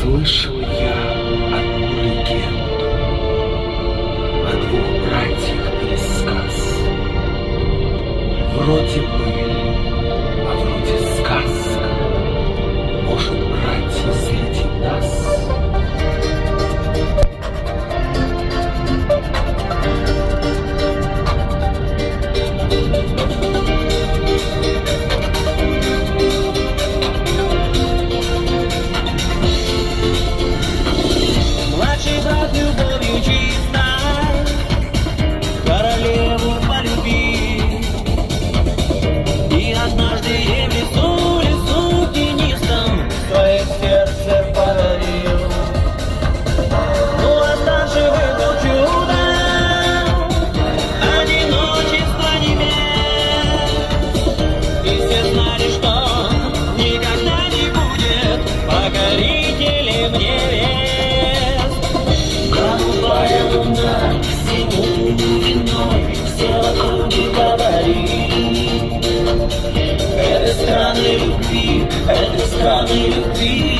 Слышал я одну легенду о двух братьях пересказ. Вроде были, а вроде сказка. Может, братья зли. страны любви, этой страны любви.